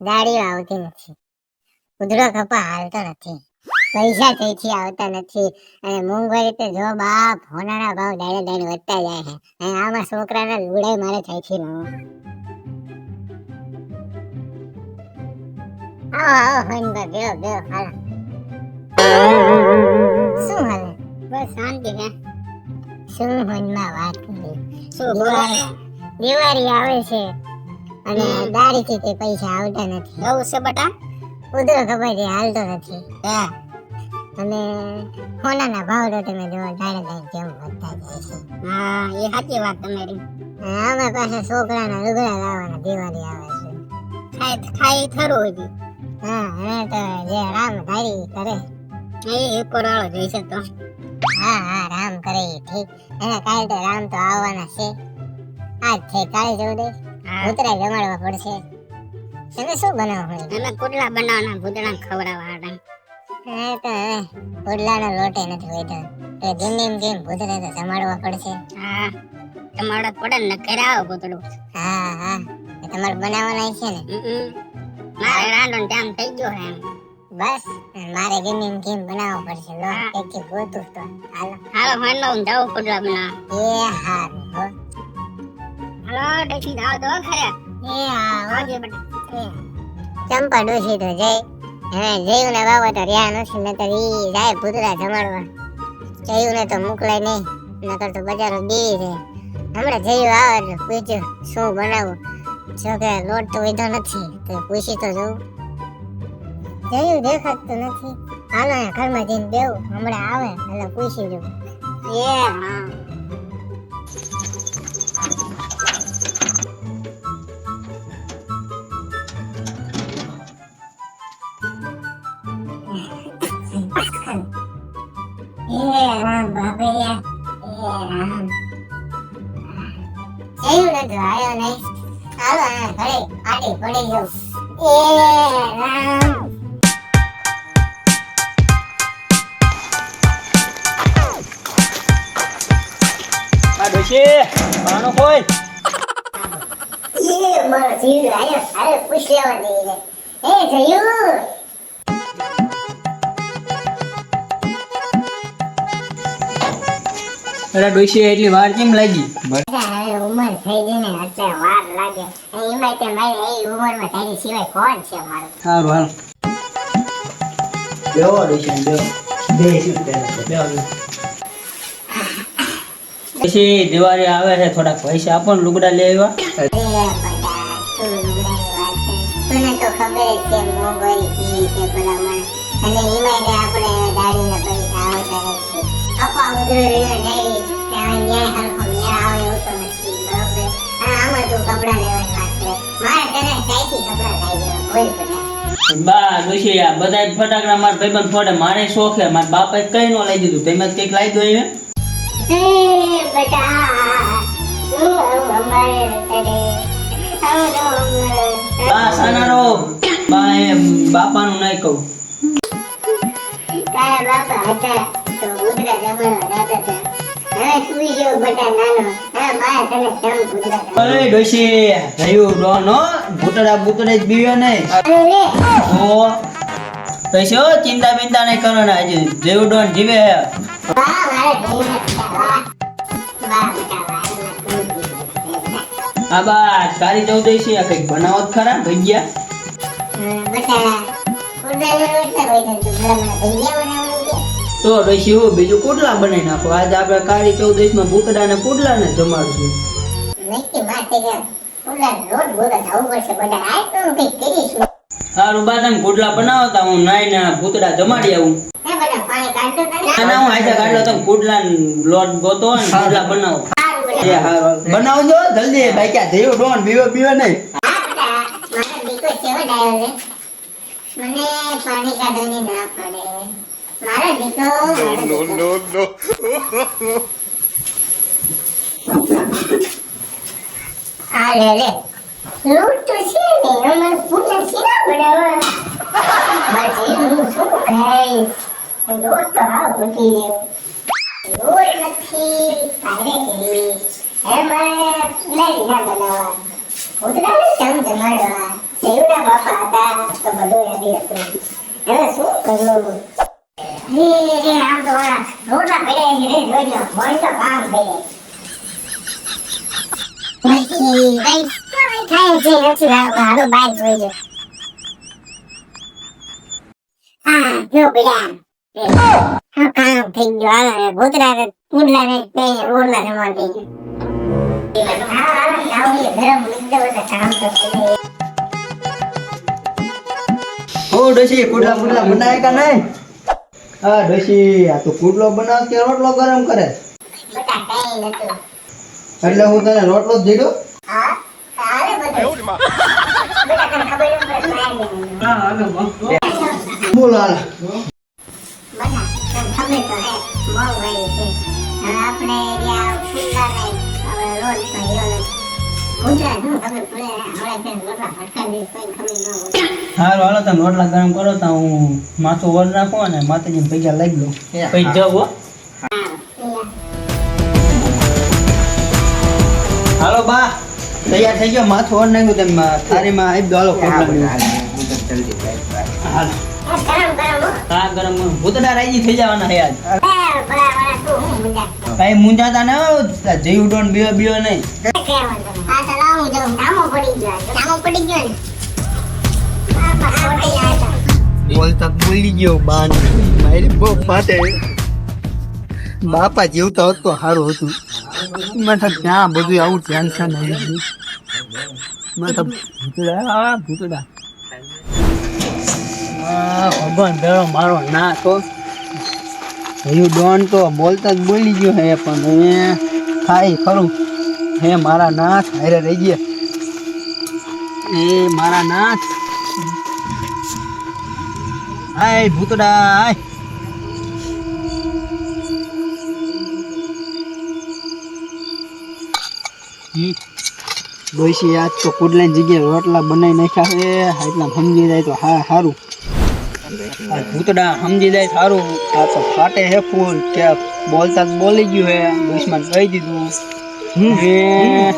દાડીઓ આવતી નથી. ઉધડો કપા હાલતો નથી. પૈસા તેથી આવતા નથી. અને મોંઘવારી તો જો બાપ હોનાના ભાવ દાડે દાડે વધતા જાય છે. અને આમાં છોકરાના લુડે મારે થઈથી છે આવો આવો, હોઈન બા બેહો બેહો, હાલો. શું હાલે? બસ શાંતિ ને શું હોઈનમાં વાત કરી? શું દિવાળી આવે છે. અને દાડીથી તે પૈસા આવતા નથી. જવું છે બટા? ઉધરો ખબર છે હાલતો નથી. હા. અને સોનાના ભાવ તો તમે જો દાડે દાડે કેમ વધતા જાય છે. હા એ સાચી વાત તમારી. અમે પાછા છોકરાના લુગડા લાવવાના દિવાળી આવે છે. ખાય ખાય ખરું હજી. હા હવે તો જે રામ ધારી કરે. એ વાળો જઈશે તો. હા હા રામ કરે ઠીક. એના કાલ તો રામ તો આવવાના છે. આજ છે કાલે જવું હા ઉતરાય જમાડવા પડશે. તમે શું બનાવો અમે કુટલા બનાવવાના ભૂતડા ખવડાવવા હતા હા તો પુડલાનો લોટે નથી હોઈતો તો જેમ એમ જેમ ભૂતરે તો જમાડવા પડશે. હા તમારા પડે ને ઘરે આવો ભૂતડું હા હા. એ તમારે બનાવવાના છે ને. મારે રાંધો ટાઈમ થઈ ગયો એમ. બસ મારે જેમ એમ કેમ બનાવવો પડશે. લો તેથી ગોતું તો. હાલો. હાલો હાલો હું જાઉં કુટલા બનાવવા. એ હો. હાલો ડેસી જાવ તો ખરે. એ હા આવજે બેટા. ચંપા ડોસી તો જઈ હવે જયું ને બાબા તો રહ્યા નથી નકર ઈ જાય ભૂતરા જમાડવા. જયું ને તો મોકલાય નહીં નકર તો બજારો બી છે હમણાં જયું આવે એટલે પૂછ્યું શું બનાવું? જો કે લોટ તો વધ્યો નથી તો પૂછી તો જોઉં. જયું દેખાતું નથી. હાલો ઘરમાં જઈને બેવું હમણાં આવે એટલે પૂછી જોઉં. એ હે. રામ બાબૈયા હે રામ જયું ને તો આવ્યો નહીં હાલો અહીંયા ઘરે આડી પડી જાઉં એ રામ આ ડોશી પાનો કોઈ એ મારો જીવ આવ્યો અરે પૂછ લેવા દઈ રે એ જયું અરે ડોશી એટલી વાર કેમ લાગી? ઉંમર થઈ ગઈ ને એટલે વાર લાગે. અને તે મારી એ ઉંમરમાં તારી સિવાય કોણ છે મારું? સારું હાલ. બેહો ડોશી બેહો. બેસી બેહો પછી દિવાળી આવે છે થોડાક પૈસા આપો ને લુગડા લઈ આવ્યા. અને એમાં આપણે દાડીને પૈસા આવતા નથી અપા રહ્યો નહીં ત્યાં ન્યાય કોઈ પણ બા આ બધા ફટાકડા, મારા ભાઈબંધ ફોડે, મારે શોખ છે મારા બાપાએ કઈ નો લઈ દીધું. તમે કંઈક લાવી દો એ બા સાનારો બા એ બાપાનું નહીં કહું. બાપા હતા તો ઉધરા જમાડવા જતા હતા હવે તું જેવો બેટા નાનો. હવે મારે તને કેમ ઉધરા અરે ડોશી થયું ડોન હો ભૂતડા ભૂતડે જ બીવે નહીં. ઓ કશો ચિંતા બિંતા નહીં કરો ને આજે જેવું ડોન જીવે વાહ જીવે. આ બા તારી ચૌદશી આ કંઈક બનાવો ખરા ભૈયા બટા ભલા મને ભૈયા બનાવવાનું કે? તો ડોશી બીજું કુટલા બનાવી નાખો. આજે આપણે કાળી ચૌદશમાં ભૂકડા ને કુટલા ને જમાડશું સારું બા તમે કુટલા બનાવતા હું નાઈ ને ભૂતડા જમાડી આવું. હે બેટા પાણી કાઢતો તને ના. ના હું આજે કાઢલો તમે કુટલા લોટ ગોતો ને કુટલા બનાવો. સારું એ બેટા હારું. બનાવજો જલ્દી. ભાઈ ક્યાં થયું ડોન બીવો બીવો નહીં. હા બેટા મારો દીકરો કેવો ડાયો છે? મને પાણી કાઢવાની ના પડે. મારો દીકરો નો નો નો આ લે લે. લૂટ તો છે ને અમારે નથી ના બનાવવા? બાકી હું શું ખાઈશ લૂટ તો મૂકી દેવો લોટ નથી તારે હે એમાં લારી ના બનાવવા. ભૂતડાને ચમ જમાડવા. દેવના બાપા હતા તો બધું યાદી હતું. હવે શું કરવું? રે રે આમ તો આ રોટલા પડ્યા છે રે જોઈજો હોય તો કામ થઈ જાય ભાઈ થાય છે નથી લાવતો હાલો બહાર જોઈ જો હા જો બેટા હા કામ થઈ ગયું હાલો ને ભૂતડા ને કુંડલા ને તે રોટલા જમા થઈ ગયું હા હાલો લાવો ગરમ મૂકી દો એટલે કામ તો થઈ જાય ઓ ડોશી કુડલા કુડલા બનાવે કે નહીં હા ડોશી આ તો કુડલો બનાવ કે રોટલો ગરમ કરે બટા કઈ નતું એટલે હું તને રોટલો જ દીધો હા હાલે બધું બેટા તને ખબર ન પડે બહાર જવાનું. હા હાલો આ બોલ હાલ તો હે બનાવ કે રોટલો ગરમ કરે? એટલે હું તને રોટલો જ કોઈ ખબર ન હોય હાલો હાલો તમે રોટલા ગરમ કરો તો હું માથું વર નાખું અને માતાજી પૈસા લઈ લઉં. પછી જાઉં હાલો બા. તૈયાર થઈ ગયો? માથું ઓર નાખ્યું તેમ થાળીમાં આવી દો હાલો કુડલા હાલ. ગરમ ગરમ હો. હા ગરમ ગરમ. ભૂતડા રાજી થઈ જવાના છે આજ. ભલા ભલા કઈ મુંજાતા ના જઈ ઉડોન બીઓ બીઓ નહીં. જાઉં પડી ગયો પડી ગયો ને? બોલતા બોલી ગયો બાન. મારી બહુ ફાટે બાપા જીવતા હોત તો સારું હતું. મેં તો ત્યાં બધું આવું ટેન્શન આવી ગયું. મેં તો ભૂતડા આ ભૂતડા. ભગવાન ભેળો મારો ના તો હયું ડોન તો બોલતા જ બોલી ગયો હે, પણ હે, થાય ખરું. હે મારા નાથ, હારે રહી ગયા. એ મારા નાથ. હાય, ભૂતડા, હાય. ડોસી આજ તો કુડલાની જગ્યાએ રોટલા બનાવી નાખ્યા છે, એટલા સમજી જાય તો હા, સારું. ભૂતડા સમજી જાય સારું. આ તો ફાટે હે ફૂલ. કે બોલતા બોલી ગયું હે. દુશ્મન કહી દીધું. હે.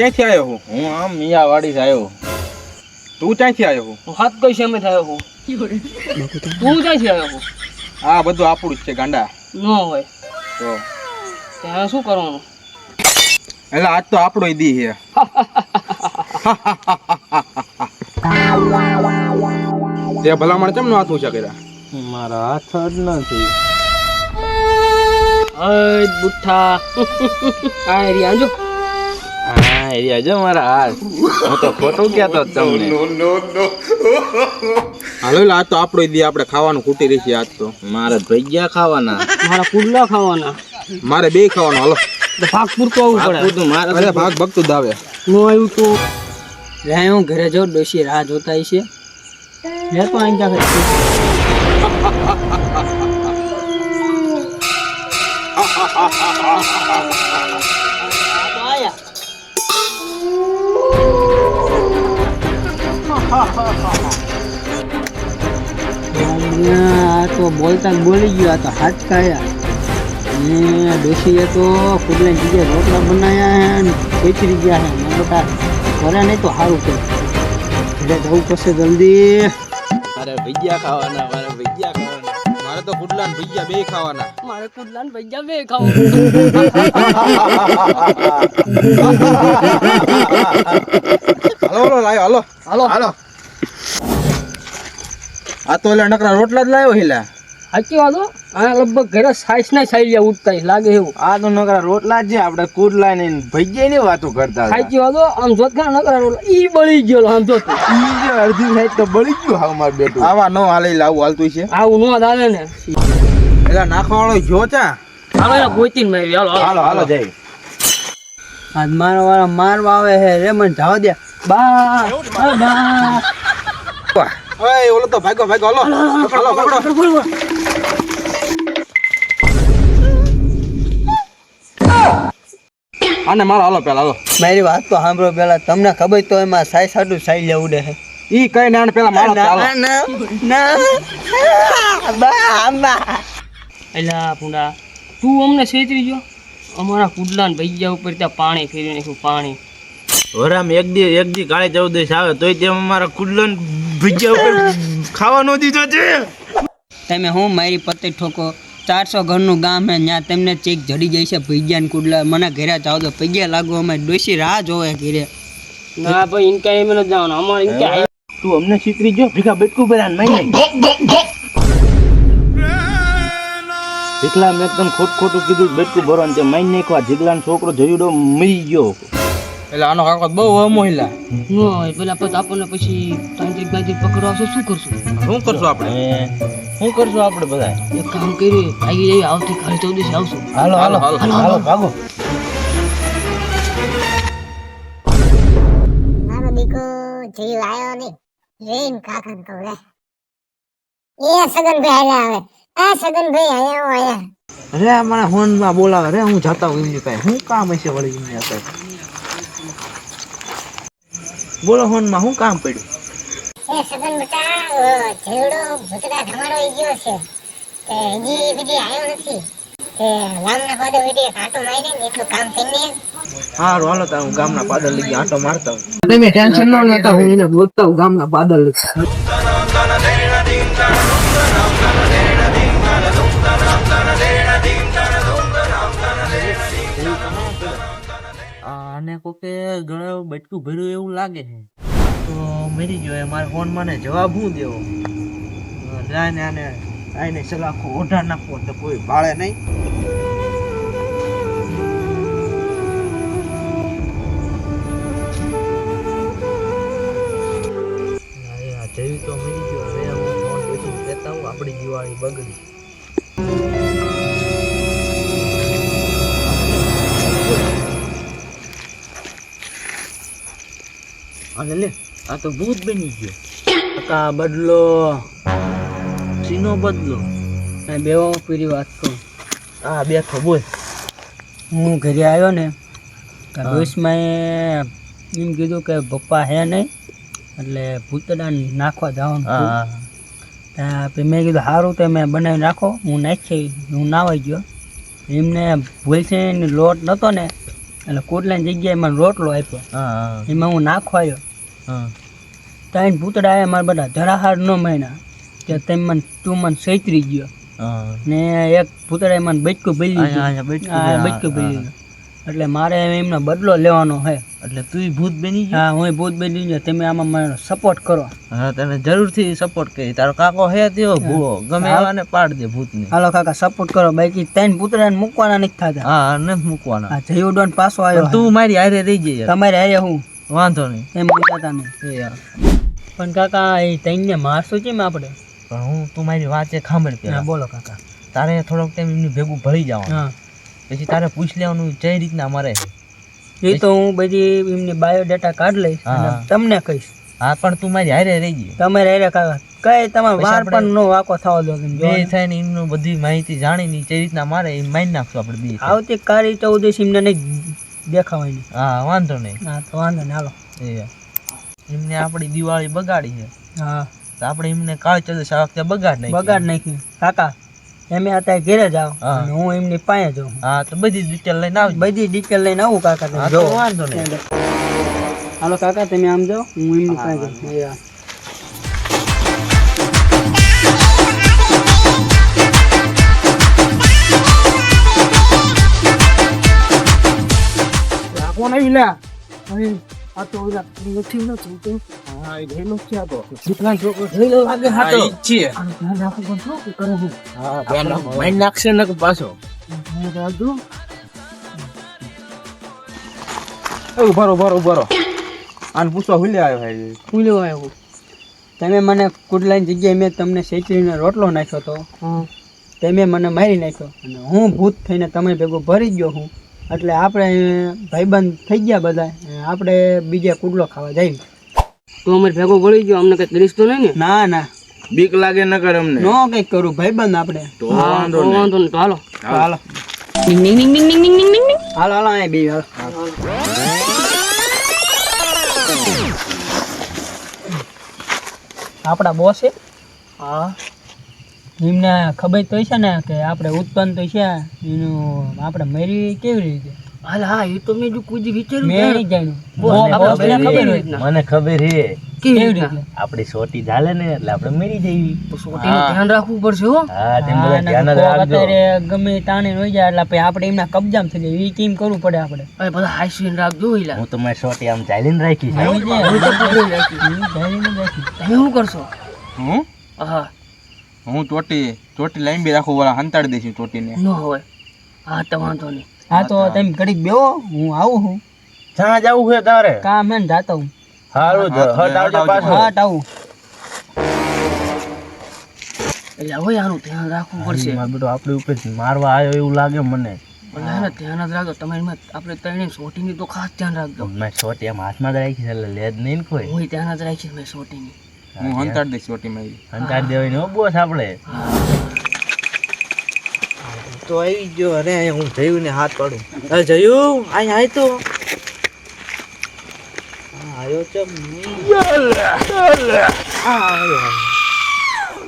ક્યાંથી આવ્યો હું? હું આમ મિયાવાડી આવ્યો. તું ક્યાંથી આવ્યો હું? હું હાથ કઈ સમય થયો હું? તું ક્યાંથી આવ્યો હું? આ બધું આપણું જ છે ગાંડા. ન હોય. તો ત્યાં શું કરવાનું? એટલે આજ તો આપણો દી છે. તે ભલામણ કેમ નો હાથ ઊંચા કર્યા? મારા હાથ જ નથી. અય બુઠ્ઠા. આ એરિયા જો. હા જો મારા હાથ. હું તો ખોટું કહેતો તમને. હાલો એટલે આજ તો આપણો દી આપણે ખાવાનું ખૂટી રહી છે આજ તો. મારે ભજીયા ખાવાના. મારા પુડલા ખાવાના. મારે બે ખાવાનું હાલો. તો ભાગ પૂરતો આવવું પડે. મારે અરે ભાગ ભગતું જ આવે. નો આવ્યું તો. રહ્યા હું ઘરે જાઉં ડોશી રાહ જોતા છે મેં તો અહીં ક્યાં આ તો બોલતા બોલી ગયો આ તો હાથ કાયા ને ડોશીએ તો ફૂડલે જગ્યાએ રોટલા બનાવ્યા ને ખેંચી ગયા છે મોટા બધા ઘરે નહીં તો સારું કે એટલે જવું પડશે જલ્દી. મારે ભજીયા ખાવાના મારે ભજીયા ખાવાના. મારે તો ગુડલા ને ભજીયા બે ખાવાના. મારે કુદલા ને ભૈયા બે ખાવું હાલો લાવ્યો લાયો હાલો. હાલો. હાલો. આ તો એટલે નકરા રોટલા જ લાવ્યો હિલા. સાચી વાતો આ લગભગ ઘરે સાઈસ ના સાઈલિયા ઉઠતા લાગે એવું. આ તો નકરા રોટલા જ છે આપણે કુડલા ને ભજીયા ની વાતો કરતા સાચી વાતો આમ જોત ખરા નકરા રોટલા. ઈ બળી ગયો આમ જોત. ઈ જે અડધી સાઈડ તો બળી ગયો હાવ માર બેટું. આવા નો હાલે લાવું હાલતું છે. આવું નો દાલે ને. એલા નાખવા વાળો જો ચા. હાલો ગોતી ને મેં હાલો હાલો. હાલો જઈ આજ મારવાળા મારવા આવે હે રે મને જાવ દે. બા બા ઓય ઓલો તો ભાગો ભાગો હાલો પકડો પકડો આને મારો હાલો પેલા હાલો મારી વાત તો સાંભળો પેલા. તમને ખબર તો એમાં સાઈ સાડું સાઈ લેવું દે ઈ કઈ ના પેલા મારો બા એલા પુંડા તું અમને છેતરી ગયો? અમારા કુડલાન ભૈયા ઉપર ત્યાં પાણી ફેરવી નાખ્યું પાણી? વરામ એક દી એક દી કાળી ચૌદશ આવે તોય તેમ અમારા કુડલન ભજીયા ઉપર ખાવાનો દીધો છે. તમે હું મારી પત્તે ઠોકો ચારસો ઘરનું ગામ હે ત્યાં તેમને ચેક જડી જાય છે ભૈયા કુડલા. મને ઘરે જાવ તો પૈયા લાગુ અમે ડોસી રાહ જોવે ઘેરે. ના ભાઈ ઇનકા એમ ન જાવ અમારે ઇનકા તું અમને છીતરી જો ભીખા બેટકું પેલા નહીં નહીં મેં તને ખોટ ખોટું કીધું બેટકું ભરવાનું છે માઇન નાખવા. જીગલાનો છોકરો જયુડો મરી ગયો. એટલે આનો કાકો બહુ અમોહિલા ન હોય પેલા પછી આપણને પછી તાંત્રિક બાંત્રિક પકડવા આવશે શું કરશું? શું કરશું આપણે? શું કરશું આપણે બધા એક કામ કર્યું આવી જઈએ આવતીકાલે ચૌદશ આવશું. હાલો હાલો હાલો હાલો. ભાગો. મારો દીકો જયું આવ્યો નહીં. રેન કાકા ને કહું લે. એ સગનભાઈ આલ્યા આવે. આ સગનભાઈ આયા આયા અરે મને ફોનમાં બોલાવે. રે હું જતા હું કામ હશે વળી પાસે બોલો ફોનમાં શું કામ પડ્યું. એ સગન બેટા ઓ ભૂતડા ધમાડો ગયો છે. તે હજી બધી આવ્યો નથી. તે ગામના પાડે બધી કાંટો મારી એટલું કામ કરીને હારું હાલો તાર હું ગામના પાદર લઈ આટો મારતા હું તમે ટેન્શન ન લેતા હું એને બોલતા હું ગામના બાદલ આને કોકે ગળે બટકું ભર્યું એવું લાગે છે. તો મરી ગયો મારે ફોન મને જવાબ હું દેવો? જાને આને આને સલાખો ઓઢા નાખો તો કોઈ ભાળે નહીં. જયું તો મરી ગયો. હું ફોન પછી કહેતા હું આપણી દિવાળી બગડી. અને લે આ તો ભૂત બની ગયો. કાકા બદલો. સીનો બદલો. બેવો પૂરી વાત કહું. આ બેઠો બોલ. હું ઘરે આવ્યો ને ભવિષ્યમાં એમ કીધું કે પપ્પા હે નહીં એટલે ભૂતડા નાખવા જવાનું ત્યાં પછી મેં કીધું સારું તો મેં બનાવી નાખો હું નાખી હું નાવાઈ ગયો. એમને ભૂલથી લોટ નહોતો ને એટલે કોટલાની જગ્યાએ મને રોટલો આપ્યો. એમાં હું નાખવા આવ્યો. હા ત્રણ ભૂતડા આવ્યા મારા બધા ધરાહાર ન મહિના કે તેમ મને તું મને સૈતરી ગયો. ને એક પૂતળાએ મને બચકું ભરી બચકું હા ભરી એટલે મારે એમનો બદલો લેવાનો છે એટલે તું ભૂત બની ગયો? હા હું ભૂત બની ગયો. તમે આમાં મને સપોર્ટ કરો. હા તને જરૂરથી સપોર્ટ કરી. તારો કાકો હે તેવો ભૂવો. ગમે આવાને પાડ દે ભૂતને. હાલો કાકા સપોર્ટ કરો. બાકી ત્રણ પુતરાને મૂકવાના નથી થતા. હા નથી મૂકવાના. આ જયુડોન પાછો આવ્યો તું મારી હારે રહી જઈએ તમારે હારે હું? વાંધો નહીં. એમ બોલતા નહીં એ યાર. પણ કાકા એ તઈને મારશું કેમ આપણે? પણ હું તું મારી વાત છે ખાંભળ પેલા. બોલો કાકા. તારે થોડોક ટાઈમ એમની ભેગું ભળી જવાનું. પછી તારે પૂછ લેવાનું કઈ રીતના મારે એ તો હું બધી એમની બાયોડેટા કાઢ લઈશ તમને કહીશ. હા પણ તું મારી હારે રહી ગઈ. તમારે હારે કાકા. કઈ તમારે વાર પણ નો વાકો થવા દો બે થાય ને. એમનું બધી માહિતી જાણીને કઈ રીતના મારે એ મારી નાખશું આપણે બે આવતી કાળી ચૌદશ એમને નહીં દેખાવાની હા વાંધો નહીં. હા તો વાંધો નહીં હાલો. એ. એમને આપણી દિવાળી બગાડી છે. હા. તો આપણે એમને કાળ ચૌદશ આ વખતે બગાડ નહીં બગાડ નાખી. કાકા એમે અત્યારે ઘેરે જ હા. અને હું એમની પાસે જાઉં હા તો બધી ડિટેલ લઈને આવું બધી ડિટેલ લઈને આવું કાકા જો. વાંધો નહીં. હાલો કાકા તમે આમ જાઓ. હું એમની પાસે જાઉં હા. કોણ આવી લે આ તો ઓલા નથી ન થતું હા એ ભેલો ક્યાં તો કેટલા છોકરો થયેલો લાગે હાટો ઈચ્છે હા બેન માઈન નાખશે ને પાછો એ ઉભારો ઉભારો ઉભારો આને પૂછવા હુલે આવ્યો હે હું આવ્યો તમે મને કુડલાની જગ્યાએ મેં તમને શેકરીને રોટલો નાખ્યો તો તમે મને મારી નાખ્યો અને હું ભૂત થઈને તમે ભેગો ભરી ગયો હું એટલે આપણે ભાઈબંધ થઈ ગયા બધા આપણે બીજે કુડલો ખાવા જઈએ. તો અમારે ભેગો ભળી ગયો અમને કઈ કરીશ તો નહીં ને? ના ના. બીક લાગે ન કરે અમને. નો કઈ કરું ભાઈબંધ આપણે. તો વાંધો નહીં. વાંધો નહીં તો હાલો. હાલો. હાલો. હાલો અહીંયા બી હાલો. આપણા બોસ છે? હા. એમને ખબર તો છે ને કે આપણે ઉત્પન્ન તો છે એનું આપણે મેળવી કેવી રીતે? હાલ હા એ તો મેં જો કોઈ વિચાર્યું આપણે. મને ખબર હે. કેવી સોટી ચાલે ને એટલે આપણે મરી જઈએ સોટીનું ધ્યાન રાખવું પડશે હો. હા તેમ બધા ધ્યાન રાખજો. અત્યારે ગમે તાણે હોય જાય એટલે પછી આપણે એમના કબજામ થઈ જાય. એ કેમ કરવું પડે આપણે. હવે બધા હાઈસીન રાખજો હું તમારી સોટી આમ રાખી છે. હું તો રાખી. હું ધરીને રાખી. તમે શું કરશો? હું? હા. હું ચોટી ચોટી લાંબી રાખું વાળા હંતાડી દઈશું ચોટીને. ન હોય. હા તો વાંધો નહીં. હા તો તમે ઘડીક બેહો હું આવું છું. જ્યાં જવું છે તારે? કામ હે ને જાતો હું. સારું હટ આવજો. પાછો. હટ આવું. એટલે હવે આનું ધ્યાન રાખવું પડશે. મારો બેટો આપણી ઉપર મારવા આવ્યો એવું લાગે મને. ધ્યાન જ રાખજો. તમે એમાં આપણે ત્રણે સોટીની તો ખાસ ધ્યાન રાખજો. મેં સોટી એમ હાથમાં જ રાખી છે એટલે લેદ નહીં કોઈ. હું ધ્યાન જ રાખીશ મેં સોટીની હું હંતાડી દઈશ ચોટીમાં. અંતાર દેવાય નો બોસ આપણે તો આવી ગયો અરે હું જયું ને હાથ પાડું. અરે જયું અહીં આય તો. આયો ચમ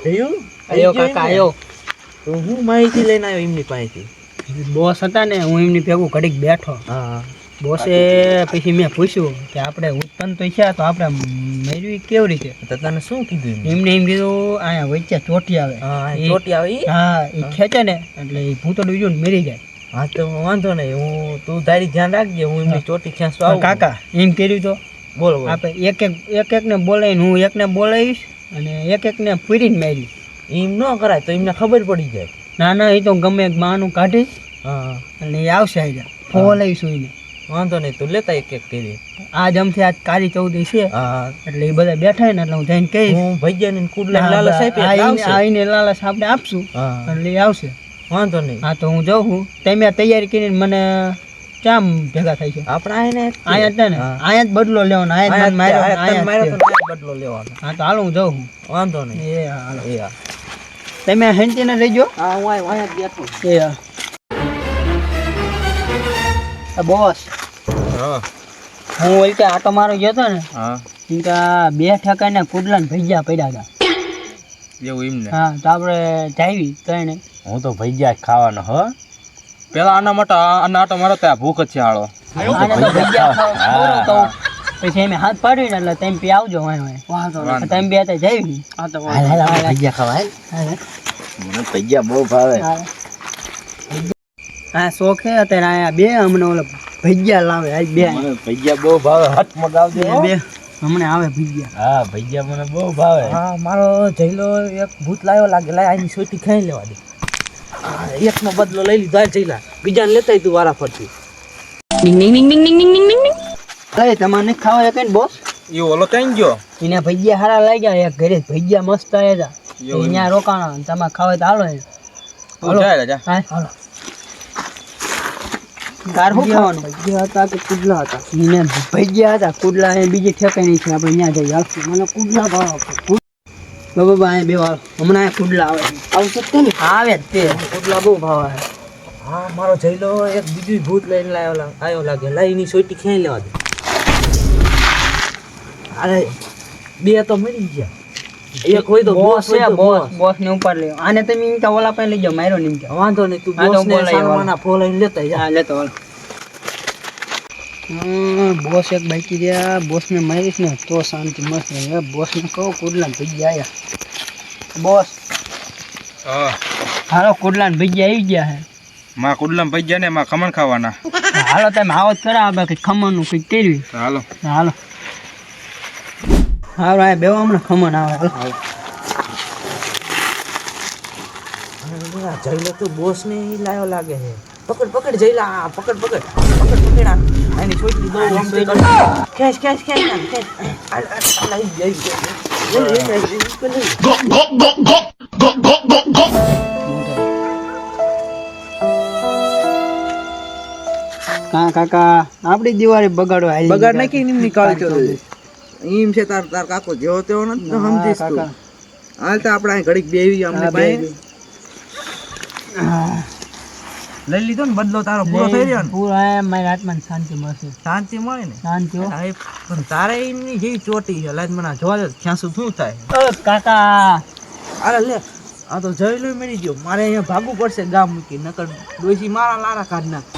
જયું? આયો કાકા આયો. હું માહિતી લઈને આવ્યો એમની પાસેથી. બોસ હતા ને હું એમની ભેગું ઘડીક બેઠો. હા. બોસે પછી મેં પૂછ્યું કે આપણે ઉત્પન્ન તો છે તો આપણે મેળવી કેવી રીતે? તો તને શું કીધું એમને? એમ કીધું અહીંયા વચ્ચે ચોટી આવે. ચોટી આવે? હા એ ખેંચે ને એટલે એ ભૂતળું બીજું મરી જાય. હા તો વાંધો નહીં હું તું તારી ધ્યાન રાખજે હું એમની ચોટી ખેંચવા આવું. કાકા એમ કર્યું તો? બોલ આપણે એક એક એક એકને બોલાવીને હું એકને બોલાવીશ અને એક એકને પૂરીને મારી એમ ન કરાય તો એમને ખબર પડી જાય. ના ના એ તો ગમે એક માનું કાઢીશ. હા. અને એ આવશે આવી ફોવા લઈશું એને. વાંધો નહીં તું લેતા એક એક કરી આજ અમથી આજ કાળી ચૌદી છે એટલે એ બધા બેઠા હોય ને એટલે હું જઈને કહીશ. હું ભૈયા ને કુડલા લાલચ આપી આ એટલે ઈને- આવશે. આ ઈને લાલચ આપણે આપશું એટલે એ આવશે. વાંધો નહીં. હા તો હું જાઉં છું. તમે આ તૈયારી કરીને મને ચામ ભેગા થાય છે. આપણે આને અહીંયા જ છે ને. અહીંયા જ બદલો લેવાનો જ માર્યો આયા જ માર્યો બદલો લેવાનો. હા તો હાલો હું જઉં છું. વાંધો નહીં. એ હા, હાલો. એ હા. તમે હેંચીને રહેજો હા હું આય જ બેઠો એ હા. બોસ હું. ઓલ કે આટો મારો ગયો હતો ને હા. એમ બે ઠેકાને કુડલા ને ભજીયા પડ્યા હતા. એવું એમને? હા તો આપણે જાવી ત્રણે હું તો ભૈયા જ ખાવાનો હો. પેલા આના માટે આના આટો મારો ત્યાં ભૂખ જ છે હાળો. પછી એમ હાથ પાડ્યું ને એટલે તેમ પી આવજો. વાંધો વાંધો બે ત્યાં જાવી હા તો ભૈયા ખાવા મને ભૈયા બહુ ભાવે. હા શોખ છે અત્યારે આયા બે હમણાં ઓલા ભજીયા લાવે આ બે. ભજીયા બહુ ભાવે. હાથ મગાવજો બે હમણે આવે ભજીયા. હા ભજીયા મને બહુ ભાવે. હા મારો જઈલો એક ભૂત લાવ્યો લાગે લાય આની સોટી ખાઈ લેવા દે. હા, એકનો બદલો લઈ લીધો હાલ જઈલા બીજાને લેતા તું વારા ફરતી અરે તમારે ખાવા એક બોસ એ ઓલો કઈ ગયો? એને ભજીયા સારા લાગ્યા એક ઘરે ભજીયા મસ્ત આવ્યા હતા અહીંયા રોકાણા તમારે ખાવા તો હાલો એને. તું જાય રાજા હા હાલો. તાર શું ખાવાનું? ભજીયા હતા કે કુડલા હતા? એને ભજીયા હતા કુડલા એ બીજી ઠેકાઈ છે આપણે ત્યાં જઈએ. હાલશું મને કુડલા ભાવ. બાબા અહીંયા બે વાર હમણાં કુડલા આવે. આવશે તે ને? આવે તે. કુડલા બહુ ભાવ. આવે હા મારો જઈલો એક બીજું ભૂત લઈને લાવ્યો આવ્યો લાગે. લાય એની સોટી ખાઈ લેવા દે? અરે બે તો મરી ગયા. એક હોય તો બોસ હોય બોસ. બોસ. ને ઉપર લે આને તમે એમ ઓલા પાસે લઈ જાવ માર્યો ને એમ કે વાંધો નહીં તું બોસ ને બોલાય સાનમાના ફો લઈને લેતા જા. લેતો હાલો. બોસ એક બાકી રહ્યા. બોસ ને મારીશ ને તો શાંતિ મસ્ત રહે. બોસ ને કહું કુડલા ભજીયા આવ્યા બોસ. હા. હાલો કુડલા ભજીયા આવી ગયા હે. માં કુડલા ભાઈ ગયા ને માં ખમણ ખાવાના. હાલો તમે આવો જ કરા કઈ ખમણનું કઈ કર્યું. હાલો. હાલો. હાલો આ બેવા હમણાં ખમણ આવે. હાલો. જઈલો તો બોસ ને લાયો લાગે છે. પકડ પકડ જઈલા આ, પકડ પકડ. પકડ પકડ આ. આની સોટલી બહુ આમ તેમ કરે. ખેંચ ખેંચ ખેંચ આમ, ખેંચ. હાલ, હાલ, હાલ, આવી ગઈ, આવી ગઈ. લે, લે, લે, લે, લે, લે. કા કાકા આપડી દિવાળી બગાડો હાલી બગાડ. નાખી નીકળી તો એમ છે તાર તાર કાકો જેવો તેવો નથી તો સમજીશ તું. હાલ તો આપણે અહીં ઘડીક બેવી અમને હા. લઈ લીધો ને બદલો તારો પૂરો થઈ રહ્યો ને? પૂરો આ મારી આત્માને શાંતિ મળશે. શાંતિ મળે ને? શાંતિ હા, પણ તારે એની જેવી ચોટી છે લાજ મને જોવા દે ક્યાં શું શું થાય? કાકા. અરે લે આ તો જઈ લઈ મળી ગયો. મારે અહીંયા ભાગવું પડશે ગામ મૂકી નકર ડોસી મારા લારા કાઢ નાખ.